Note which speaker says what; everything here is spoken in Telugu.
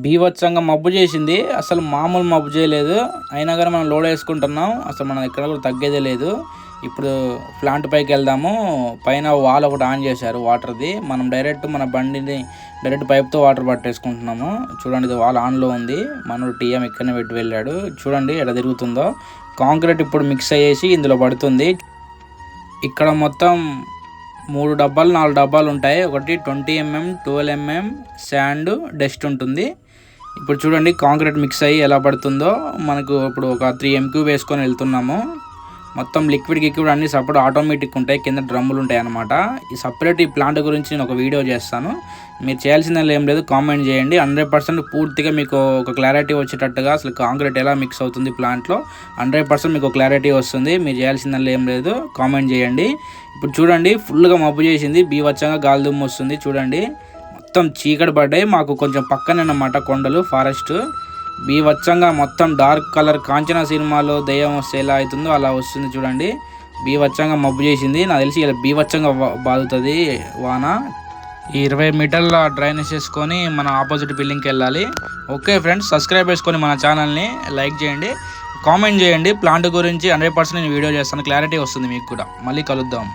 Speaker 1: బీభత్సంగా మబ్బు చేసింది. అసలు మామూలు మబ్బు చేయలేదు. అయినా కానీ మనం లోడ్ వేసుకుంటున్నాం. అసలు మనం ఎక్కడ కూడా తగ్గేదే లేదు. ఇప్పుడు ప్లాంట్ పైకి వెళ్దాము. పైన వాల్ ఒకటి ఆన్ చేశారు వాటర్ది. మనం డైరెక్ట్ మన బండిని డైరెక్ట్ పైప్తో వాటర్ పట్టేసుకుంటున్నాము. చూడండి ఇది వాల్ ఆన్లో ఉంది. మనోడు టీఎం ఇక్కడనే పెట్టి వెళ్ళాడు. చూడండి ఎక్కడ తిరుగుతుందో. కాంక్రీట్ ఇప్పుడు మిక్స్ అయ్యేసి ఇందులో పడుతుంది. ఇక్కడ మొత్తం మూడు డబ్బాలు నాలుగు డబ్బాలు ఉంటాయి. ఒకటి twenty M M twelve M M sand dust ఉంటుంది. ఇప్పుడు చూడండి కాంక్రీట్ మిక్స్ అయ్యి ఎలా పడుతుందో. మనకు ఇప్పుడు ఒక త్రీ ఎంక్యూ వేసుకొని వెళ్తున్నాము. మొత్తం లిక్విడ్ గిక్విడ్ అన్ని సపరేట్ ఆటోమేటిక్ ఉంటాయి కింద డ్రమ్ములు ఉంటాయి అనమాట ఈ సపరేట్ ఈ ప్లాంట్ గురించి నేను ఒక వీడియో చేస్తాను. మీరు చేయాల్సిందని ఏం లేదు కామెంట్ చేయండి. హండ్రెడ్ పర్సెంట్ పూర్తిగా మీకు ఒక క్లారిటీ వచ్చేటట్టుగా అసలు కాంక్రీట్ ఎలా మిక్స్ అవుతుంది ప్లాంట్లో హండ్రెడ్ పర్సెంట్ మీకు క్లారిటీ వస్తుంది. మీరు చేయాల్సిందని ఏం లేదు కామెంట్ చేయండి. ఇప్పుడు చూడండి ఫుల్గా మబ్బు చేసింది బీవచ్చంగా గాలి దుమ్ము వస్తుంది చూడండి. మొత్తం చీకటి పడ్డాయి. మాకు కొంచెం పక్కనన్నమాట కొండలు ఫారెస్ట్ బీవచ్చంగా మొత్తం డార్క్ కలర్ కాంచన సినిమాలో దయ్యం వస్తే ఎలా అవుతుందో అలా వస్తుంది చూడండి. బీవచ్చంగా మబ్బు చేసింది. నాకు తెలిసి ఇలా బీవచ్చంగా బాదుతుంది వాన. ఈ ఇరవై మీటర్ల డ్రైనేజ్ చేసుకొని మన ఆపోజిట్ బిల్డింగ్కి వెళ్ళాలి. ఓకే ఫ్రెండ్స్ సబ్స్క్రైబ్ చేసుకొని మన ఛానల్ని లైక్ చేయండి. కామెంట్ చేయండి. ప్లాంట్ గురించి హండ్రెడ్ పర్సెంట్ నేను వీడియో చేస్తాను. క్లారిటీ వస్తుంది మీకు కూడా. మళ్ళీ కలుద్దాం.